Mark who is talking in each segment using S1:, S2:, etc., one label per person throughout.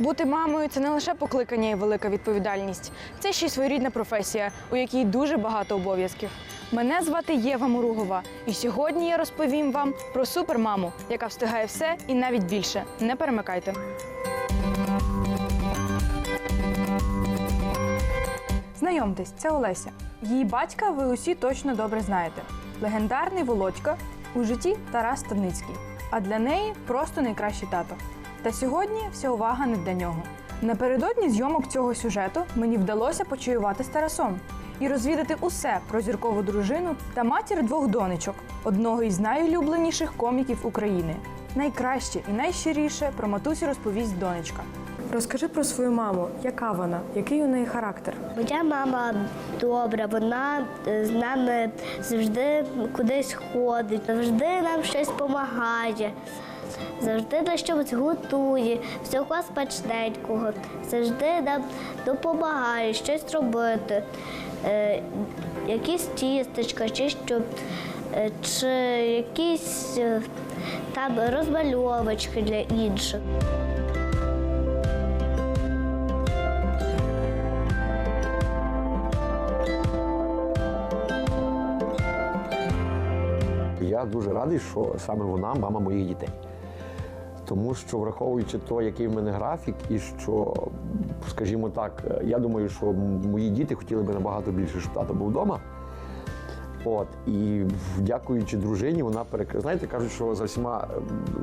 S1: Бути мамою це не лише покликання і велика відповідальність, це ще й своєрідна професія, у якій дуже багато обов'язків. Мене звати Єва Муругова, і сьогодні я розповім вам про супермаму, яка встигає все і навіть більше. Не перемикайте. Знайомтесь, це Олеся. Її батька ви усі точно добре знаєте. Легендарний Володька у житті Тарас Ставницький. А для неї просто найкращий тато. Та сьогодні вся увага не для нього. Напередодні зйомок цього сюжету мені вдалося почаювати з Тарасом і розвідати усе про зіркову дружину та матір двох донечок, одного із найулюбленіших коміків України. Найкраще і найщиріше про матусю розповість донечка. Розкажи про свою маму, яка вона, який у неї характер.
S2: Моя мама добра, вона е, з нами завжди кудись ходить, завжди нам щось допомагає, завжди на щось готує, всього смачненького, завжди нам допомагає щось робити, е, якісь тістечка, чи що, е, чи якісь е, там розмальовочки для інших.
S3: Я дуже радий, що саме вона мама моїх дітей. Тому що, враховуючи те, який в мене графік, і що, скажімо так, я думаю, що мої діти хотіли би набагато більше, щоб тато був вдома. От, і дякуючи дружині, вона перекрила. Знаєте, кажуть, що за всіма е,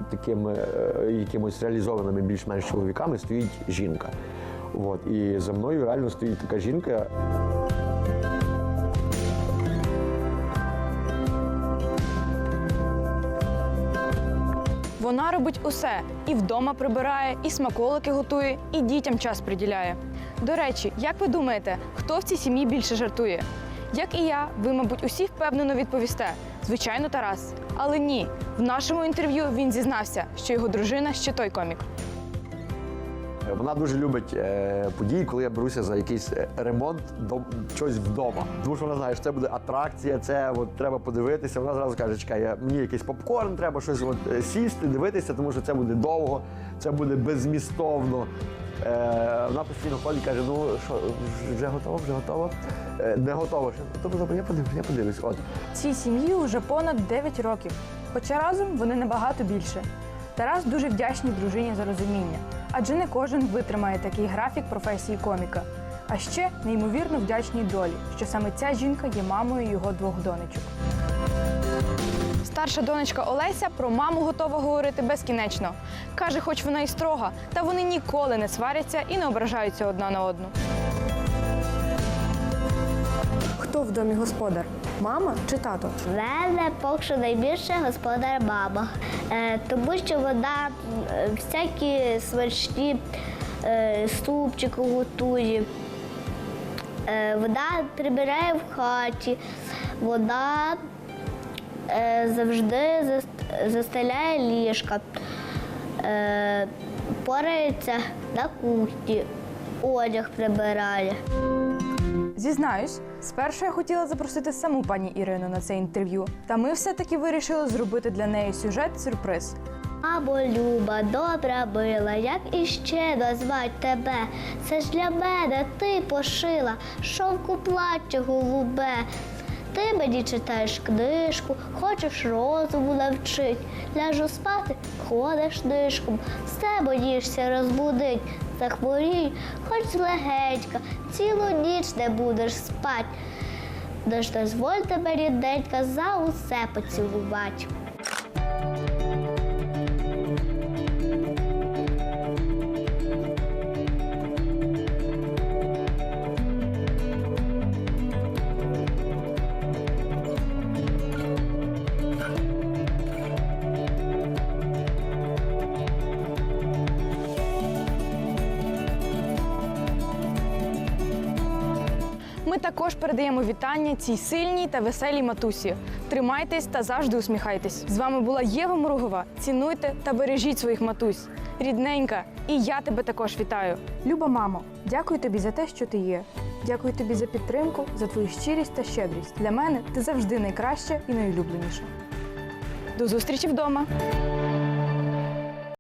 S3: такими е, якимось реалізованими більш-менш чоловіками стоїть жінка. От, і за мною реально стоїть така жінка.
S1: Вона робить усе і вдома прибирає, і смаколики готує, і дітям час приділяє. До речі, як ви думаєте, хто в цій сім'ї більше жартує? Як і я, ви, мабуть, усі впевнено відповісте. Звичайно, Тарас. Але ні, в нашому інтерв'ю він зізнався, що його дружина ще той комік.
S3: Вона дуже любить е, події, коли я беруся за якийсь е, ремонт до щось вдома. Тому що вона знає, що це буде атракція, це от, треба подивитися. Вона зразу каже, чекай, я, мені якийсь попкорн, треба щось от, е, сісти, дивитися, тому що це буде довго, це буде безмістовно. Е, вона постійно ходить каже: ну що, вже готово, вже готово. Е, не готово. Добре, я подивлюсь, я подивлюсь. От.
S1: Цій сім'ї вже понад 9 років, хоча разом вони набагато більше. Тарас дуже вдячний дружині за розуміння, адже не кожен витримає такий графік професії коміка. А ще неймовірно вдячній долі, що саме ця жінка є мамою його двох донечок. Старша донечка Олеся про маму готова говорити безкінечно. Каже, хоч вона і строга, та вони ніколи не сваряться і не ображаються одна на одну.
S4: Хто в домі господар? Мама чи тато?
S2: В мене поки що найбільше господар мама, е, тому що вона е, всякі смачні е, супчики готує. Вона прибирає в хаті, вона завжди застеляє ліжка, порається на кухні, одяг прибирає.
S1: Зізнаюсь, спершу я хотіла запросити саму пані Ірину на це інтерв'ю, та ми все-таки вирішили зробити для неї сюжет-сюрприз.
S2: Або Люба, добра била, як іще дозвать тебе? Це ж для мене ти пошила шовку плаття голубе. Ти мені читаєш книжку, хочеш розуму навчить. Ляжу спати, ходиш нишком, все боїшся розбудить. Захворій, хоч легенька, цілу ніч не будеш спать. Дож дозволь тебе, рідненька, за усе поцілувати.
S1: Ми також передаємо вітання цій сильній та веселій матусі. Тримайтесь та завжди усміхайтесь. З вами була Єва Муругова. Цінуйте та бережіть своїх матусь. Рідненька, і я тебе також вітаю. Люба мамо, дякую тобі за те, що ти є. Дякую тобі за підтримку, за твою щирість та щедрість. Для мене ти завжди найкраща і найулюбленіша. До зустрічі вдома!